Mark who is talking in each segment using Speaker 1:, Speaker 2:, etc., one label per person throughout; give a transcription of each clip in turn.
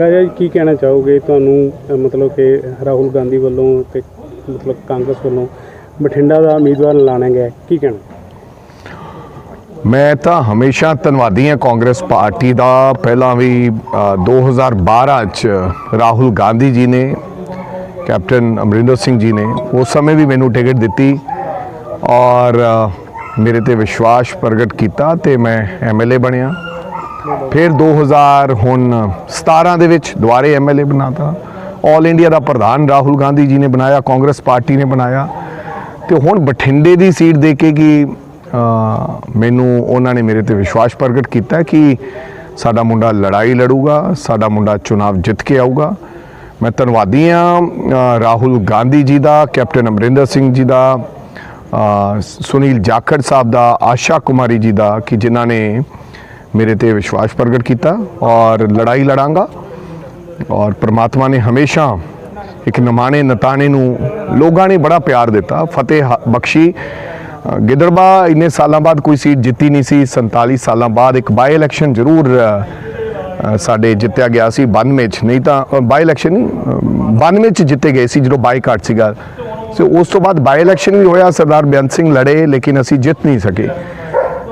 Speaker 1: ਰਾਜਾ ਜੀ ਕੀ ਕਹਿਣਾ ਚਾਹੋਗੇ ਤੁਹਾਨੂੰ ਅ, ਮਤਲਬ ਕਿ ਰਾਹੁਲ ਗਾਂਧੀ ਵੱਲੋਂ ਤੇ ਮਤਲਬ ਕਾਂਗਰਸ ਵੱਲੋਂ ਬਠਿੰਡਾ ਦਾ ਉਮੀਦਵਾਰ ਐਲਾਨਿਆ ਗਿਆ ਹੈ। ਕੀ ਕਹਿਣਾ
Speaker 2: ਮੈਂ ਤਾਂ ਹਮੇਸ਼ਾ ਧੰਨਵਾਦੀ ਹਾਂ ਕਾਂਗਰਸ ਪਾਰਟੀ ਦਾ ਪਹਿਲਾਂ ਵੀ ਅ, 2012 ਚ ਰਾਹੁਲ ਗਾਂਧੀ ਜੀ ਨੇ ਕੈਪਟਨ ਅਮਰਿੰਦਰ ਸਿੰਘ ਜੀ ਨੇ ਉਸ ਸਮੇਂ ਵੀ ਮੈਨੂੰ ਟਿਕਟ ਦਿੱਤੀ ਔਰ ਅ, ਮੇਰੇ ਤੇ ਵਿਸ਼ਵਾਸ ਪ੍ਰਗਟ ਕੀਤਾ ਤੇ ਮੈਂ ਐਮਐਲਏ ਬਣਿਆ ਫਿਰ 2000 ਹੁਣ 17 ਦੇ ਵਿੱਚ ਦੁਬਾਰੇ ਐਮਐਲਏ ਬਣਾਤਾ। ਆਲ ਇੰਡੀਆ ਦਾ ਪ੍ਰਧਾਨ ਰਾਹੁਲ ਗਾਂਧੀ ਜੀ ਨੇ ਬਣਾਇਆ, ਕਾਂਗਰਸ ਪਾਰਟੀ ਨੇ ਬਣਾਇਆ। ਤੇ ਹੁਣ ਬਠਿੰਡੇ ਦੀ ਸੀਟ ਦੇ ਕੇ ਕਿ ਮੈਨੂੰ ਉਹਨਾਂ ਨੇ ਮੇਰੇ ਤੇ ਵਿਸ਼ਵਾਸ ਪ੍ਰਗਟ ਕੀਤਾ ਕਿ ਸਾਡਾ ਮੁੰਡਾ ਲੜਾਈ ਲੜੂਗਾ, ਸਾਡਾ ਮੁੰਡਾ ਚੁਣਾਵ ਜਿੱਤ ਕੇ ਆਊਗਾ। ਮੈਂ ਧੰਨਵਾਦੀ ਹਾਂ ਰਾਹੁਲ ਗਾਂਧੀ ਜੀ ਦਾ, ਕੈਪਟਨ ਅਮਰਿੰਦਰ ਸਿੰਘ ਜੀ ਦਾ ਸੁਨੀਲ ਜਾਖੜ ਸਾਹਿਬ ਦਾ, ਆਸ਼ਾ ਕੁਮਾਰੀ ਜੀ ਦਾ ਕਿ ਜਿਨ੍ਹਾਂ ਨੇ ਮੇਰੇ ਤੇ ਵਿਸ਼ਵਾਸ ਪ੍ਰਗਟ ਕੀਤਾ ਔਰ ਲੜਾਈ ਲੜਾਂਗਾ ਔਰ ਪ੍ਰਮਾਤਮਾ ਨੇ ਹਮੇਸ਼ਾ ਇੱਕ ਨਮਾਣੇ ਨਤਾਣੇ ਨੂੰ ਲੋਕਾਂ ਨੇ ਬੜਾ ਪਿਆਰ ਦਿੱਤਾ ਫਤਿਹ ਬਖਸ਼ੀ ਅ, ਗਿੱਦੜਬਾ ਇੰਨੇ ਸਾਲਾਂ ਬਾਅਦ ਕੋਈ ਸੀਟ ਜਿੱਤੀ ਨਹੀਂ ਸੀ 47 ਸਾਲਾਂ ਬਾਅਦ ਇੱਕ ਬਾਈ ਇਲੈਕਸ਼ਨ ਜ਼ਰੂਰ ਸਾਡੇ ਜਿੱਤਿਆ ਗਿਆ ਸੀ 92 ਚ ਨਹੀਂ ਤਾਂ ਅ, ਬਾਈ ਇਲੈਕਸ਼ਨ ਨਹੀਂ ਅ, 92 ਚ ਜਿੱਤੇ ਗਏ ਸੀ ਜਦੋਂ ਬਾਈਕਾਟ ਸੀਗਾ ਸੋ ਉਸ ਤੋਂ ਬਾਅਦ ਬਾਈ ਇਲੈਕਸ਼ਨ ਵੀ ਹੋਇਆ ਸਰਦਾਰ ਬੇਅੰਤ ਸਿੰਘ ਲੜੇ ਲੇਕਿਨ ਅਸੀਂ ਜਿੱਤ ਨਹੀਂ ਸਕੇ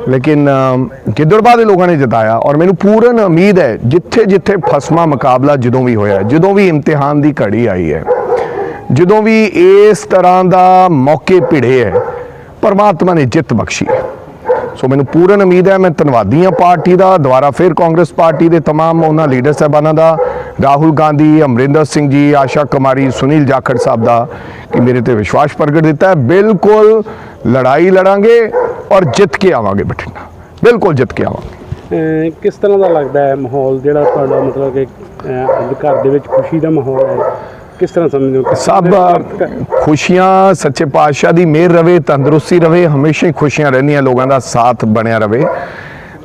Speaker 2: ਲੇਕਿਨ ਅ, ਗਿੱਦੜਬਾਹ ਦੇ ਲੋਕਾਂ ਨੇ ਜਿਤਾਇਆ ਔਰ ਮੈਨੂੰ ਪੂਰਨ ਉਮੀਦ ਹੈ ਜਿੱਥੇ ਜਿੱਥੇ ਫਸਮਾ ਮੁਕਾਬਲਾ ਜਦੋਂ ਵੀ ਹੋਇਆ ਜਦੋਂ ਵੀ ਇਮਤਿਹਾਨ ਦੀ ਘੜੀ ਆਈ ਹੈ ਜਦੋਂ ਵੀ ਇਸ ਤਰ੍ਹਾਂ ਦਾ ਮੌਕੇ ਭਿੜੇ ਹੈ ਪਰਮਾਤਮਾ ਨੇ ਜਿੱਤ ਬਖਸ਼ੀ ਹੈ ਸੋ ਮੈਨੂੰ ਪੂਰਨ ਉਮੀਦ ਹੈ ਮੈਂ ਧੰਨਵਾਦੀ ਹਾਂ ਪਾਰਟੀ ਦਾ ਦੁਬਾਰਾ ਫਿਰ ਕਾਂਗਰਸ ਪਾਰਟੀ ਦੇ तमाम ਉਹਨਾਂ ਲੀਡਰ ਸਾਹਿਬਾਨਾਂ ਦਾ ਰਾਹੁਲ ਗਾਂਧੀ ਅਮਰਿੰਦਰ ਸਿੰਘ ਜੀ ਆਸ਼ਾ ਕੁਮਾਰੀ ਸੁਨੀਲ ਜਾਖੜ ਸਾਹਿਬ ਦਾ ਕਿ ਮੇਰੇ ਤੇ ਵਿਸ਼ਵਾਸ ਪ੍ਰਗਟ ਦਿੱਤਾ ਹੈ ਬਿਲਕੁਲ ਲੜਾਈ ਲੜਾਂਗੇ ਔਰ ਜਿੱਤ ਕੇ ਆਵਾਂਗੇ ਬਠਿੰਡਾ। ਬਿਲਕੁਲ ਜਿੱਤ ਕੇ ਆਵਾਂਗੇ।
Speaker 1: ਕਿਸ ਤਰ੍ਹਾਂ ਦਾ ਲੱਗਦਾ ਹੈ ਮਾਹੌਲ ਜਿਹੜਾ ਤੁਹਾਡਾ ਮਤਲਬ ਕਿ ਅੱਜ ਘਰ ਦੇ ਵਿੱਚ ਖੁਸ਼ੀ ਦਾ ਮਾਹੌਲ ਹੈ? ਕਿਸ ਤਰ੍ਹਾਂ ਸਮਝਦੇ ਹੋ?
Speaker 2: ਸਭ ਖੁਸ਼ੀਆਂ ਸੱਚੇ ਪਾਤਸ਼ਾਹ ਦੀ ਮਿਹਰ ਰਵੇ ਤੰਦਰੁਸਤੀ ਰਵੇ ਹਮੇਸ਼ਾ ਹੀ ਖੁਸ਼ੀਆਂ ਰਹਿੰਦੀਆਂ ਲੋਕਾਂ ਦਾ ਸਾਥ ਬਣਿਆ ਰਵੇ।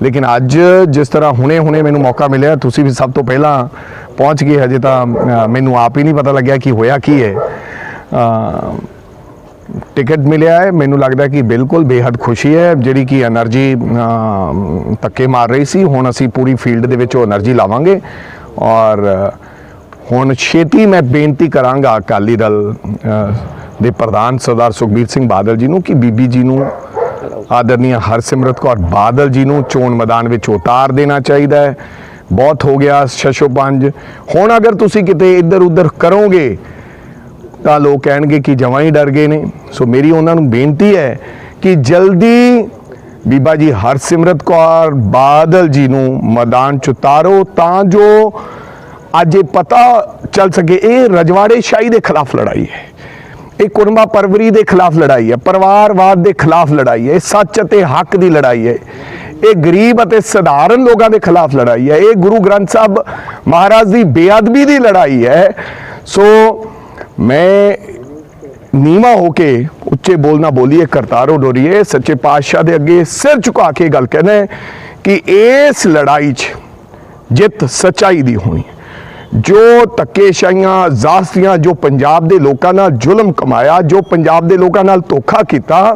Speaker 2: ਲੇਕਿਨ ਅੱਜ ਜਿਸ ਤਰ੍ਹਾਂ ਹੁਣੇ ਹੁਣੇ ਮੈਨੂੰ ਮੌਕਾ ਮਿਲਿਆ ਤੁਸੀਂ ਵੀ ਸਭ ਤੋਂ ਪਹਿਲਾਂ ਪਹੁੰਚ ਗਏ ਹਜੇ ਤਾਂ ਮੈਨੂੰ ਆਪ ਹੀ ਨਹੀਂ ਪਤਾ ਲੱਗਿਆ ਕਿ ਹੋਇਆ ਕੀ ਹੈ। ਟਿਕਟ ਮਿਲਿਆ ਹੈ। ਮੈਨੂੰ ਲੱਗਦਾ ਕਿ ਬਿਲਕੁਲ ਬੇहद ਖੁਸ਼ੀ ਹੈ, ਜਿਹੜੀ ਕਿ એનર્ਜੀ ਤੱਕੇ ਮਾਰ ਰਹੀ ਸੀ। ਹੁਣ ਅਸੀਂ ਪੂਰੀ ਫੀਲਡ ਦੇ ਵਿੱਚ ਉਹ એનર્ਜੀ ਲਾਵਾਂਗੇ। ਔਰ, ਹੁਣ ਛੇਤੀ ਮੈਂ ਬੇਨਤੀ ਕਰਾਂਗਾ ਅਕਾਲੀ ਦਲ ਦੇ ਪ੍ਰਧਾਨ ਸਰਦਾਰ ਸੁਖਬੀਰ ਸਿੰਘ ਬਾਦਲ ਜੀ ਨੂੰ ਕਿ ਬੀਬੀ ਜੀ ਨੂੰ ਆਦਰਨੀय ਹਰਸਿਮਰਤ ਕੌਰ ਬਾਦਲ ਜੀ ਨੂੰ ਚੋਣ ਮੈਦਾਨ ਵਿੱਚ ਉਤਾਰ ਦੇਣਾ ਚਾਹੀਦਾ ਹੈ। ਬਹੁਤ ਹੋ ਗਿਆ 605 ਹੁਣ ਅਗਰ ਤੁਸੀਂ ਕਿਤੇ ਇੱਧਰ ਉੱਧਰ ਕਰੋਗੇ ਤਾਂ ਲੋਕ ਕਹਿਣਗੇ ਕਿ ਜਮਾਂ ਹੀ ਡਰ ਗਏ ਨੇ। ਸੋ ਮੇਰੀ ਉਹਨਾਂ ਨੂੰ ਬੇਨਤੀ ਹੈ ਕਿ ਜਲਦੀ ਬੀਬਾ ਜੀ ਹਰਸਿਮਰਤ ਕੌਰ ਬਾਦਲ ਜੀ ਨੂੰ ਮੈਦਾਨ ਚ ਉਤਾਰੋ ਤਾਂ ਜੋ ਅੱਜ ਇਹ ਪਤਾ ਚੱਲ ਸਕੇ ਇਹ ਰਜਵਾੜੇ ਸ਼ਾਹੀ ਦੇ ਖਿਲਾਫ ਲੜਾਈ ਹੈ। ਇਹ ਕੁਰਮਾ ਪਰਵਰੀ ਦੇ ਖਿਲਾਫ ਲੜਾਈ ਹੈ, ਪਰਿਵਾਰਵਾਦ ਦੇ ਖਿਲਾਫ ਲੜਾਈ ਹੈ, ਇਹ ਸੱਚ ਅਤੇ ਹੱਕ ਦੀ ਲੜਾਈ ਹੈ। ਇਹ ਗਰੀਬ ਅਤੇ ਸਧਾਰਨ ਲੋਕਾਂ ਦੇ ਖਿਲਾਫ ਲੜਾਈ ਹੈ। ਇਹ ਗੁਰੂ ਗ੍ਰੰਥ ਸਾਹਿਬ ਮਹਾਰਾਜ ਦੀ ਬੇਅਦਬੀ ਦੀ ਲੜਾਈ ਹੈ। ਸੋ ਮੈਂ ਨੀਵਾ ਹੋ ਕੇ ਉੱਚੇ ਬੋਲਣਾ ਬੋਲੀਏ, ਕਰਤਾਰੋ ਡੋਰੀਏ, ਸੱਚੇ ਪਾਤਸ਼ਾਹ ਦੇ ਅੱਗੇ ਸਿਰ ਝੁਕਾ ਕੇ ਗੱਲ ਕਹਿੰਦਾ ਕਿ ਇਸ ਲੜਾਈ 'ਚ ਜਿੱਤ ਸਚਾਈ ਦੀ ਹੋਣੀ ਜੋ ਧੱਕੇਸ਼ਾਹੀਆਂ, ਜ਼ਾਸਤੀਆਂ, ਜੋ ਪੰਜਾਬ ਦੇ ਲੋਕਾਂ ਨਾਲ ਜ਼ੁਲਮ ਕਮਾਇਆ, ਜੋ ਪੰਜਾਬ ਦੇ ਲੋਕਾਂ ਨਾਲ ਧੋਖਾ ਕੀਤਾ,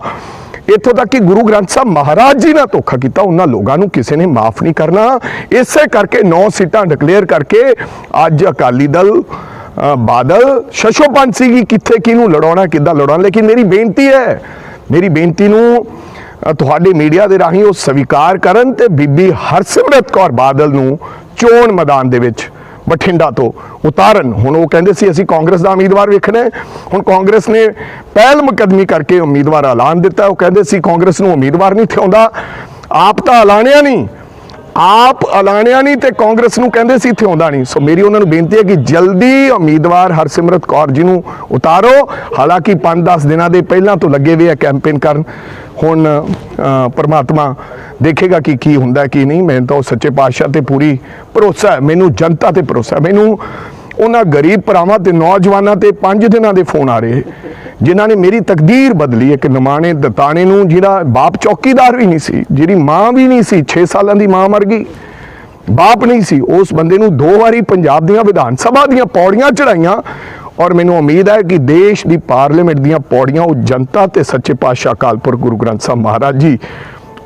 Speaker 2: ਇੱਥੋਂ ਤੱਕ ਕਿ ਗੁਰੂ ਗ੍ਰੰਥ ਸਾਹਿਬ ਮਹਾਰਾਜ ਜੀ ਨਾਲ ਧੋਖਾ ਕੀਤਾ, ਉਹਨਾਂ ਲੋਕਾਂ ਨੂੰ ਕਿਸੇ ਨੇ ਮਾਫ ਨਹੀਂ ਕਰਨਾ। ਇਸੇ ਕਰਕੇ 9 ਸੀਟਾਂ ਡਿਕਲੇਅਰ ਕਰਕੇ ਅੱਜ ਅਕਾਲੀ ਦਲ ਬਾਦਲ ਸ਼ਸ਼ੋਪੰਥ ਸੀਗੀ ਕਿੱਥੇ ਕਿਹਨੂੰ ਲੜਾਉਣਾ, ਕਿੱਦਾਂ ਲੜਾਉਣਾ? ਲੇਕਿਨ ਮੇਰੀ ਬੇਨਤੀ ਹੈ, ਮੇਰੀ ਬੇਨਤੀ ਨੂੰ ਤੁਹਾਡੇ ਮੀਡੀਆ ਦੇ ਰਾਹੀਂ ਉਹ ਸਵੀਕਾਰ ਕਰਨ ਤੇ ਬੀਬੀ ਹਰਸਿਮਰਤ ਕੌਰ ਬਾਦਲ ਨੂੰ ਚੋਣ ਮੈਦਾਨ ਦੇ ਵਿੱਚ ਬਠਿੰਡਾ ਤੋਂ ਉਤਾਰਨ। ਹੁਣ ਉਹ ਕਹਿੰਦੇ ਸੀ, ਅਸੀਂ ਕਾਂਗਰਸ ਦਾ ਉਮੀਦਵਾਰ ਵੇਖਣਾ ਹੈ। ਹੁਣ ਕਾਂਗਰਸ ਨੇ ਪਹਿਲ ਮੁਕਦਮੀ ਕਰਕੇ ਉਮੀਦਵਾਰ ਐਲਾਨ ਦਿੱਤਾ। ਉਹ ਕਹਿੰਦੇ ਸੀ, ਕਾਂਗਰਸ ਨੂੰ ਉਮੀਦਵਾਰ ਨਹੀਂ ਥਿਆਉਂਦਾ। ਆਪ ਤਾਂ ਐਲਾਨਿਆ ਨਹੀਂ। ਆਪ ਐਲਾਨਿਆ ਨਹੀਂ ਤੇ ਕਾਂਗਰਸ ਨੂੰ ਕਹਿੰਦੇ ਸੀ, ਇੱਥੇ ਆਉਂਦਾ ਨਹੀਂ। ਸੋ ਮੇਰੀ ਉਹਨਾਂ ਨੂੰ ਬੇਨਤੀ ਹੈ ਕਿ ਜਲਦੀ ਉਮੀਦਵਾਰ ਹਰਸਿਮਰਤ ਕੌਰ ਜੀ ਨੂੰ ਉਤਾਰੋ। ਹਾਲਾਂਕਿ 5-10 ਦਿਨਾਂ ਦੇ ਪਹਿਲਾਂ ਤੋਂ ਲੱਗੇ ਹੋਏ ਆ ਕੈਂਪੇਨ ਕਰਨ, ਹੁਣ ਪਰਮਾਤਮਾ ਦੇਖੇਗਾ ਕਿ ਕੀ ਹੁੰਦਾ, ਕੀ ਨਹੀਂ। ਮੈਨੂੰ ਤਾਂ ਉਹ ਸੱਚੇ ਪਾਤਸ਼ਾਹ ਤੇ ਪੂਰੀ ਭਰੋਸਾ ਹੈ। ਮੈਨੂੰ ਜਨਤਾ ਤੇ ਭਰੋਸਾ ਮੈਨੂੰ ਉਹਨਾਂ ਗਰੀਬ ਭਰਾਵਾਂ ਤੇ ਨੌਜਵਾਨਾਂ ਤੇ 5 ਦਿਨਾਂ ਦੇ ਫੋਨ ਆ ਰਹੇ। ਜਿਨ੍ਹਾਂ ਨੇ ਮੇਰੀ ਤਕਦੀਰ ਬਦਲੀ ਇੱਕ ਨਿਮਾਣੇ ਦਤਾਣੇ ਨੂੰ, ਜਿਹੜਾ ਬਾਪ ਚੌਕੀਦਾਰ ਵੀ ਨਹੀਂ ਸੀ ਜਿਹੜੀ ਮਾਂ ਵੀ ਨਹੀਂ ਸੀ 6 ਸਾਲਾਂ ਦੀ ਮਾਂ ਮਰ ਗਈ। ਬਾਪ ਨਹੀਂ ਸੀ, ਉਸ ਬੰਦੇ ਨੂੰ ਦੋ ਵਾਰੀ ਪੰਜਾਬ ਦੀਆਂ ਵਿਧਾਨ ਸਭਾ ਦੀਆਂ ਪੌੜੀਆਂ ਚੜਾਈਆਂ ਔਰ ਮੈਨੂੰ ਉਮੀਦ ਹੈ ਕਿ ਦੇਸ਼ ਦੀ ਪਾਰਲੀਮੈਂਟ ਦੀਆਂ ਪੌੜੀਆਂ, ਉਹ ਜਨਤਾ ਤੇ ਸੱਚੇ ਪਾਤਸ਼ਾਹ ਅਕਾਲ ਗੁਰੂ ਗ੍ਰੰਥ ਸਾਹਿਬ ਮਹਾਰਾਜ ਜੀ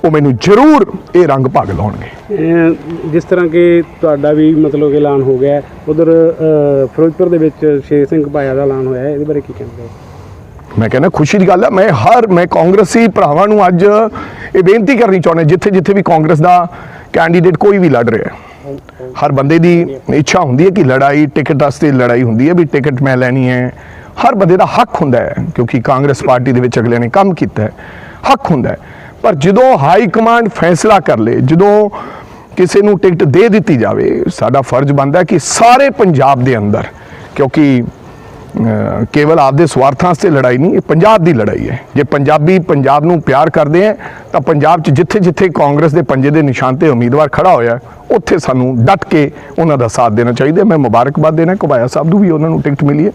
Speaker 2: ਉਹ ਮੈਨੂੰ ਜ਼ਰੂਰ ਇਹ ਰੰਗ ਭਾਗ ਲਾਉਣਗੇ।
Speaker 1: ਅਹ ਜਿਸ ਤਰ੍ਹਾਂ ਕਿ ਤੁਹਾਡਾ ਵੀ ਮਤਲਬ ਕਿ ਐਲਾਨ ਹੋ ਗਿਆ ਉਧਰ ਫਿਰੋਜ਼ਪੁਰ ਦੇ ਵਿੱਚ ਸ਼ੇਰ ਸਿੰਘ ਪਾਇਆ ਦਾ ਐਲਾਨ ਹੋਇਆ ਹੈ ਇਹਦੇ ਬਾਰੇ ਕੀ ਕਹਿੰਦੇ ਹੋ?
Speaker 2: ਮੈਂ ਕਹਿੰਦਾ ਖੁਸ਼ੀ ਦੀ ਗੱਲ ਹੈ ਮੈਂ ਹਰ ਮੈਂ ਕਾਂਗਰਸੀ ਭਰਾਵਾਂ ਨੂੰ ਅੱਜ ਇਹ ਬੇਨਤੀ ਕਰਨੀ ਚਾਹੁੰਦਾ ਜਿੱਥੇ ਜਿੱਥੇ ਵੀ ਕਾਂਗਰਸ ਦਾ ਕੈਂਡੀਡੇਟ ਕੋਈ ਵੀ ਲੜ ਰਿਹਾ ਹੈ। ਹਰ ਬੰਦੇ ਦੀ ਇੱਛਾ ਹੁੰਦੀ ਹੈ ਕਿ ਲੜਾਈ ਟਿਕਟ ਵਾਸਤੇ ਲੜਾਈ ਹੁੰਦੀ ਹੈ ਵੀ ਟਿਕਟ ਮੈਂ ਲੈਣੀ ਹੈ। ਹਰ ਬੰਦੇ ਦਾ ਹੱਕ ਹੁੰਦਾ ਹੈ ਕਿਉਂਕਿ ਕਾਂਗਰਸ ਪਾਰਟੀ ਦੇ ਵਿੱਚ ਅਗਲੇ ਨੇ ਕੰਮ ਕੀਤਾ ਹੈ ਹੱਕ ਹੁੰਦਾ ਹੈ। ਪਰ ਜਦੋਂ ਹਾਈ ਕਮਾਂਡ ਫੈਸਲਾ ਕਰ ਲੇ, ਜਦੋਂ ਕਿਸੇ ਨੂੰ ਟਿਕਟ ਦੇ ਦਿੱਤੀ ਜਾਵੇ, ਸਾਡਾ ਫਰਜ਼ ਬਣਦਾ ਕਿ ਸਾਰੇ ਪੰਜਾਬ ਦੇ ਅੰਦਰ, ਕਿਉਂਕਿ ਕੇਵਲ ਆਪਦੇ ਸਵਾਰਥਾਂ 'ਤੇ ਲੜਾਈ ਨਹੀਂ, ਇਹ ਪੰਜਾਬ ਦੀ ਲੜਾਈ ਹੈ। ਜੇ ਪੰਜਾਬੀ ਪੰਜਾਬ ਨੂੰ ਪਿਆਰ ਕਰਦੇ ਹੈ, ਤਾਂ ਪੰਜਾਬ 'ਚ ਜਿੱਥੇ ਜਿੱਥੇ ਕਾਂਗਰਸ ਦੇ ਪੰਜੇ ਦੇ ਨਿਸ਼ਾਨ ਤੇ ਉਮੀਦਵਾਰ ਖੜਾ ਹੋਇਆ, ਉੱਥੇ ਸਾਨੂੰ ਡਟ ਕੇ ਉਹਨਾਂ ਦਾ ਸਾਥ ਦੇਣਾ ਚਾਹੀਦਾ ਮੈਂ ਮੁਬਾਰਕਬਾਦ ਦੇਣਾ, ਘੁਬਾਇਆ ਸਾਹਿਬ ਨੂੰ ਵੀ ਉਹਨਾਂ ਨੂੰ ਟਿਕਟ ਮਿਲੀ ਹੈ।